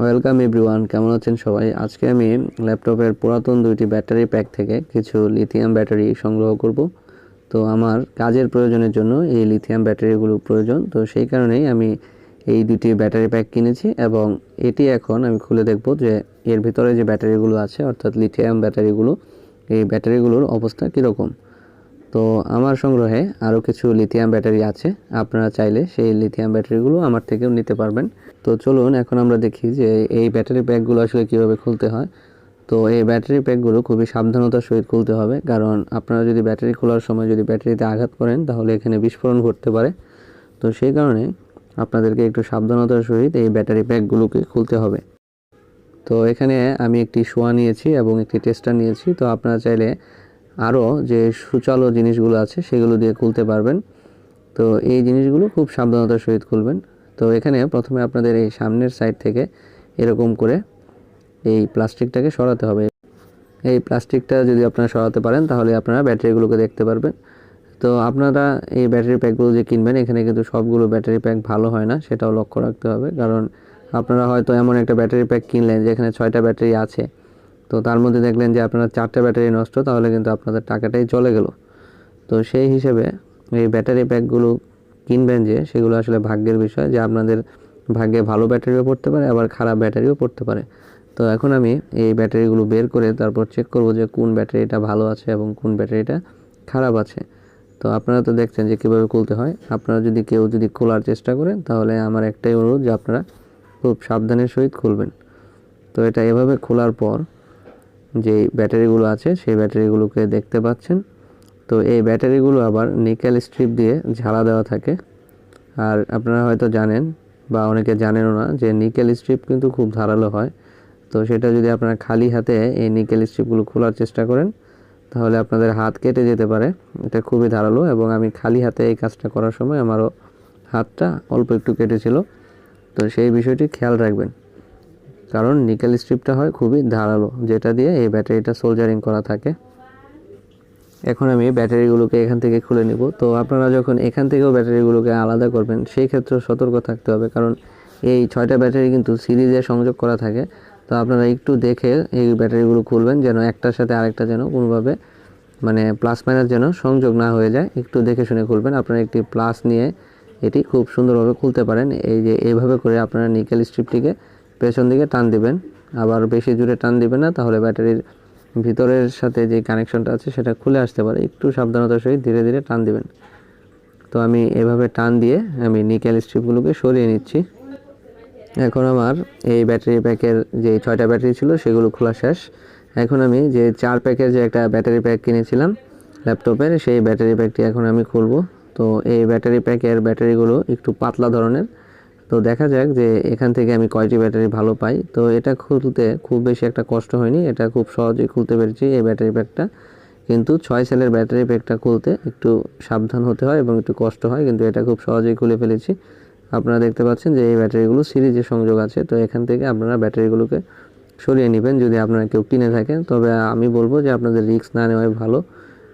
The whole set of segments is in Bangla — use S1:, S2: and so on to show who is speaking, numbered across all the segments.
S1: ওয়েলকাম এভরিওয়ান কেমন আছেন সবাই? আজকে আমি ল্যাপটপের পুরাতন দুইটি ব্যাটারি প্যাক থেকে কিছু লিথিয়াম ব্যাটারি সংগ্রহ করব। তো আমার কাজের প্রয়োজনের জন্য এই লিথিয়াম ব্যাটারিগুলো প্রয়োজন। তো সেই কারণেই আমি এই দুটি ব্যাটারি প্যাক কিনেছি এবং এটি এখন আমি খুলে দেখব যে এর ভিতরে যে ব্যাটারিগুলো আছে, অর্থাৎ লিথিয়াম ব্যাটারিগুলো, এই ব্যাটারিগুলোর অবস্থা কীরকম। তো আমার সংগ্রহে আরও কিছু লিথিয়াম ব্যাটারি আছে। আপনারা চাইলে সেই লিথিয়াম ব্যাটারিগুলো আমার থেকেও নিতে পারবেন। তো চলুন, এখন আমরা দেখি যে এই ব্যাটারি প্যাকগুলো আসলে কীভাবে খুলতে হয়। তো এই ব্যাটারি প্যাকগুলো খুবই সাবধানতার সহিত খুলতে হবে, কারণ আপনারা যদি ব্যাটারি খোলার সময় যদি ব্যাটারিতে আঘাত করেন, তাহলে এখানে বিস্ফোরণ ঘটতে পারে। তো সেই কারণে আপনাদেরকে একটু সাবধানতার সহিত এই ব্যাটারি প্যাকগুলোকে খুলতে হবে। তো এখানে আমি একটি শোয়া নিয়েছি এবং একটি টেস্টার নিয়েছি। তো আপনারা চাইলে আরও যে সুচালো জিনিসগুলো আছে, সেগুলো দিয়ে খুলতে পারবেন। তো এই জিনিসগুলো খুব সাবধানতার সহিত খুলবেন। তো এখানে প্রথমে আপনাদের এই সামনের সাইড থেকে এরকম করে এই প্লাস্টিকটাকে সরাতে হবে। এই প্লাস্টিকটা যদি আপনারা সরাতে পারেন, তাহলে আপনারা ব্যাটারিগুলোকে দেখতে পারবেন। তো আপনারা এই ব্যাটারি প্যাকগুলো যে কিনবেন, এখানে কিন্তু সবগুলো ব্যাটারি প্যাক ভালো হয় না, সেটাও লক্ষ্য রাখতে হবে। কারণ আপনারা হয়তো এমন একটা ব্যাটারি প্যাক কিনলেন, যেখানে ছয়টা ব্যাটারি আছে। তো তার মধ্যে দেখলেন যে আপনার চারটে ব্যাটারি নষ্ট, তাহলে কিন্তু আপনাদের টাকাটাই চলে গেল। তো সেই হিসেবে এই ব্যাটারি প্যাকগুলো কিনবেন যে, সেগুলো আসলে ভাগ্যের বিষয় যে আপনাদের ভাগ্যে ভালো ব্যাটারিও পড়তে পারে, আবার খারাপ ব্যাটারিও পড়তে পারে। তো এখন আমি এই ব্যাটারিগুলো বের করে তারপর চেক করব যে কোন ব্যাটারিটা ভালো আছে এবং কোন ব্যাটারিটা খারাপ আছে। তো আপনারা তো দেখছেন যে কীভাবে খুলতে হয়। আপনারা যদি কেউ যদি খোলার চেষ্টা করেন, তাহলে আমার একটাই অনুরোধ যে আপনারা খুব সাবধানের সহিত খুলবেন। তো এটা এভাবে খোলার পর যে ব্যাটারিগুলো আছে, সেই ব্যাটারিগুলোকে দেখতে পাচ্ছেন। তো এই ব্যাটারিগুলো আবার নিকেল স্ট্রিপ দিয়ে ঝালা দেওয়া থাকে। আর আপনারা হয়তো জানেন বা অনেকে জানেনও না যে নিকেল স্ট্রিপ কিন্তু খুব ধারালো হয়। তো সেটা যদি আপনারা খালি হাতে এই নিকেল স্ট্রিপগুলো খোলার চেষ্টা করেন, তাহলে আপনাদের হাত কেটে যেতে পারে। এটা খুবই ধারালো এবং আমি খালি হাতে এই কাজটা করার সময় আমারও হাতটা অল্প একটু কেটেছিল। তো সেই বিষয়টি খেয়াল রাখবেন। কারণ নিকেল স্ট্রিপটা হয় খুবই ধারালো, যেটা দিয়ে এই ব্যাটারিটা সোলজারিং করা থাকে। এখন আমি ব্যাটারিগুলোকে এখান থেকে খুলে নিব। তো আপনারা যখন এখান থেকেও ব্যাটারিগুলোকে আলাদা করবেন, সেই ক্ষেত্রে সতর্ক থাকতে হবে, কারণ এই ছয়টা ব্যাটারি কিন্তু সিরিজে সংযোগ করা থাকে। তো আপনারা একটু দেখে এই ব্যাটারিগুলো খুলবেন, যেন একটার সাথে আরেকটা যেন কোনোভাবে মানে প্লাস মাইনাস যেন সংযোগ না হয়ে যায়। একটু দেখে শুনে খুলবেন। আপনারা একটি প্লাস নিয়ে এটি খুব সুন্দরভাবে খুলতে পারেন। এই যে এইভাবে করে আপনারা নিকেল স্ট্রিপটিকে পেছন দিকে টান দিবেন। আবার বেশি জুড়ে টান দিবেন না, তাহলে ব্যাটারির ভিতরের সাথে যে কানেকশনটা আছে, সেটা খুলে আসতে পারে। একটু সাবধানতার সহিত ধীরে ধীরে টান দিবেন। তো আমি এভাবে টান দিয়ে আমি নিকেল স্ট্রিপগুলোকে সরিয়ে নিচ্ছি। এখন আমার এই ব্যাটারি প্যাকের যে ছয়টা ব্যাটারি ছিল, সেগুলো খোলা শেষ। এখন আমি যে চার প্যাকের যে একটা ব্যাটারি প্যাক কিনেছিলাম ল্যাপটপের, সেই ব্যাটারি প্যাকটি এখন আমি খুলব। তো এই ব্যাটারি প্যাকের ব্যাটারিগুলো একটু পাতলা ধরনের। তো দেখা যাক যে এখান থেকে আমি কয়টি ব্যাটারি ভালো পাই। তো এটা খুলতে খুব বেশি একটা কষ্ট হয়নি, এটা খুব সহজেই খুলতে পেরেছি এই ব্যাটারি প্যাকটা। কিন্তু ছয় সেলের ব্যাটারি প্যাকটা খুলতে একটু সাবধান হতে হয় এবং একটু কষ্ট হয়, কিন্তু এটা খুব সহজেই খুলে ফেলেছি। আপনারা দেখতে পাচ্ছেন যে এই ব্যাটারিগুলো সিরিজে সংযোগ আছে, তো এখান থেকে আপনারা ব্যাটারিগুলোকে সরিয়ে নেবেন যদি আপনারা কেউ কিনে থাকেন। তবে আমি বলব যে আপনাদের রিস্ক না নেওয়াই ভালো,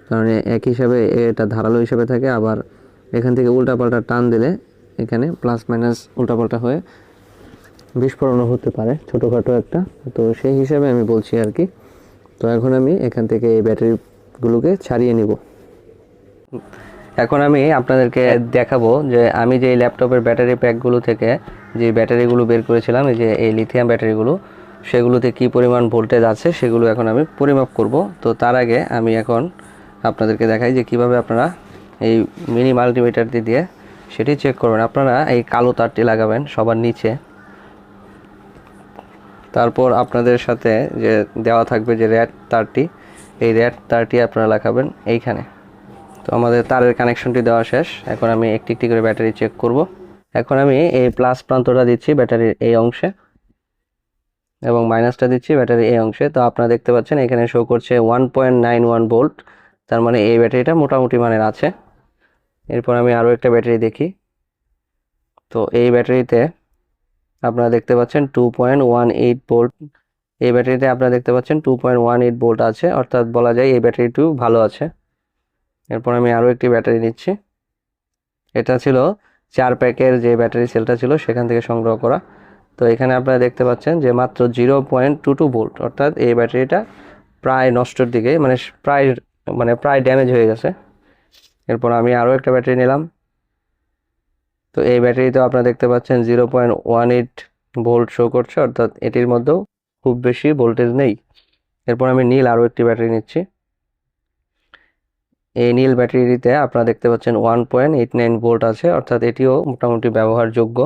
S1: কারণ এক হিসাবে এটা ধারালো হিসাবে থাকে, আবার এখান থেকে উল্টাপাল্টা টান দিলে এখানে প্লাস মাইনাস উল্টাপাল্টা হয়ে বিস্ফোরণও হতে পারে, ছোটোখাটো একটা। তো সেই হিসাবে আমি বলছি আর কি। তো এখন আমি এখান থেকে এই ব্যাটারিগুলোকে ছাড়িয়ে নিব। এখন আমি আপনাদেরকে দেখাবো যে আমি যে ল্যাপটপের ব্যাটারি প্যাকগুলো থেকে যে ব্যাটারিগুলো বের করেছিলাম, এই যে এই লিথিয়াম ব্যাটারিগুলো সেগুলোতে কি পরিমাণ ভোল্টেজ আছে সেগুলো এখন আমি পরিমাপ করব। তো তার আগে আমি এখন আপনাদেরকে দেখাই যে কীভাবে আপনারা এই মিনি মাল্টিমিটারটি দিয়ে সেটি চেক করবেন। আপনারা এই কালো তারটি লাগাবেন সবার নিচে। তারপর আপনাদের সাথে যে দেওয়া থাকবে যে র্যাড তারটি, এই র্যাড তারটি আপনারা লাগাবেন এইখানে। তো আমাদের তারের কানেকশনটি দেওয়া শেষ। এখন আমি একটি একটি করে ব্যাটারি চেক করব। এখন আমি এই প্লাস প্রান্তটা দিচ্ছি ব্যাটারির এই অংশে এবং মাইনাসটা দিচ্ছি ব্যাটারি এই অংশে। তো আপনারা দেখতে পাচ্ছেন এখানে শো করছে one point nine one volt তার মানে এই ব্যাটারিটা মোটামুটি মানের আছে। এরপর আমি আরও একটা ব্যাটারি দেখি। তো এই ব্যাটারিতে আপনারা দেখতে পাচ্ছেন টু পয়েন্ট ওয়ান এইট এই ব্যাটারিতে আপনারা দেখতে পাচ্ছেন টু পয়েন্ট ওয়ান এইট আছে, অর্থাৎ বলা যায় এই ব্যাটারিটিও ভালো আছে। এরপর আমি আরও একটি ব্যাটারি নিচ্ছি। এটা ছিল চার প্যাকের যে ব্যাটারি সেলটা ছিল, সেখান থেকে সংগ্রহ করা। তো এখানে আপনারা দেখতে পাচ্ছেন যে মাত্র zero point two two volt অর্থাৎ এই ব্যাটারিটা প্রায় নষ্টর দিকে মানে প্রায় মানে প্রায় ড্যামেজ হয়ে গেছে। এরপর আমি আরও একটা ব্যাটারি নিলাম। তো এই ব্যাটারিতেও আপনারা দেখতে পাচ্ছেন zero point one eight volt show করছে, অর্থাৎ এটির মধ্যেও খুব বেশি ভোল্টেজ নেই। এরপর আমি নীল আরও একটি ব্যাটারি নিচ্ছি। এই নীল ব্যাটারিতে আপনারা দেখতে পাচ্ছেন one point eight nine volt আছে, অর্থাৎ এটিও মোটামুটি ব্যবহারযোগ্য।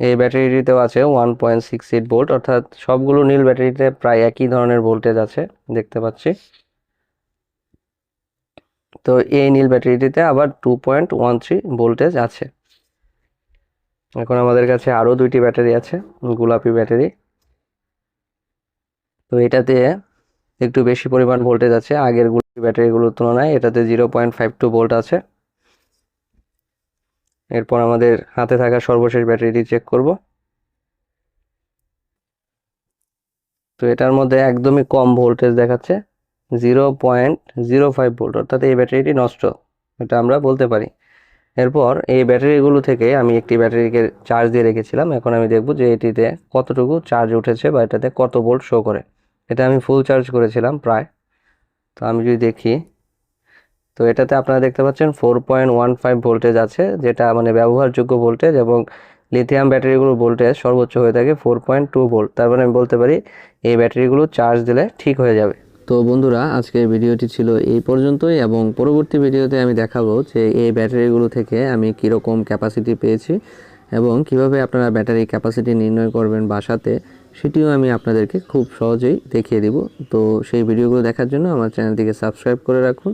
S1: এই ব্যাটারিটিতেও আছে one point six eight volt অর্থাৎ সবগুলো নীল ব্যাটারিতে প্রায় একই ধরনের ভোল্টেজ আছে, দেখতে পাচ্ছি। তো এই নীল ব্যাটারিটিতে আবার two point one three voltage আছে। এখন আমাদের কাছে আরও দুইটি ব্যাটারি আছে, গোলাপি ব্যাটারি। তো এটাতে একটু বেশি পরিমাণ ভোল্টেজ আছে, আগের ব্যাটারিগুলোর তুলনায় এটাতে zero point five two volt আছে। এরপর আমাদের হাতে থাকা সর্বশেষ ব্যাটারিটি চেক করব। তো এটার মধ্যে একদমই কম ভোল্টেজ দেখাচ্ছে zero point zero five volt অর্থাৎ এই ব্যাটারিটি নষ্ট, এটা আমরা বলতে পারি। এরপর এই ব্যাটারিগুলো থেকে আমি একটি ব্যাটারিকে চার্জ দিয়ে রেখেছিলাম, এখন আমি দেখব যে এটিতে কতটুকু চার্জ উঠেছে বা এটাতে কত ভোল্ট শো করে। এটা আমি ফুল চার্জ করেছিলাম প্রায়। তো আমি যদি দেখি তো এটাতে আপনারা দেখতে পাচ্ছেন four point one five voltage আছে, যেটা মানে ব্যবহারযোগ্য ভোল্টেজ এবং লিথিয়াম ব্যাটারিগুলোর ভোল্টেজ সর্বোচ্চ হয়ে থাকে ফোর পয়েন্ট টু ভোল্ট তার মানে আমি বলতে পারি এই ব্যাটারিগুলো চার্জ দিলে ঠিক হয়ে যাবে। তো বন্ধুরা, আজকের ভিডিওটি ছিল এই পর্যন্তই এবং পরবর্তী ভিডিওতে আমি দেখাবো যে এই ব্যাটারিগুলো থেকে আমি কীরকম ক্যাপাসিটি পেয়েছি এবং কীভাবে আপনারা ব্যাটারি ক্যাপাসিটি নির্ণয় করবেন বাসাতে, সেটিও আমি আপনাদেরকে খুব সহজেই দেখিয়ে দিব। তো সেই ভিডিওগুলো দেখার জন্য আমার চ্যানেলটিকে সাবস্ক্রাইব করে রাখুন।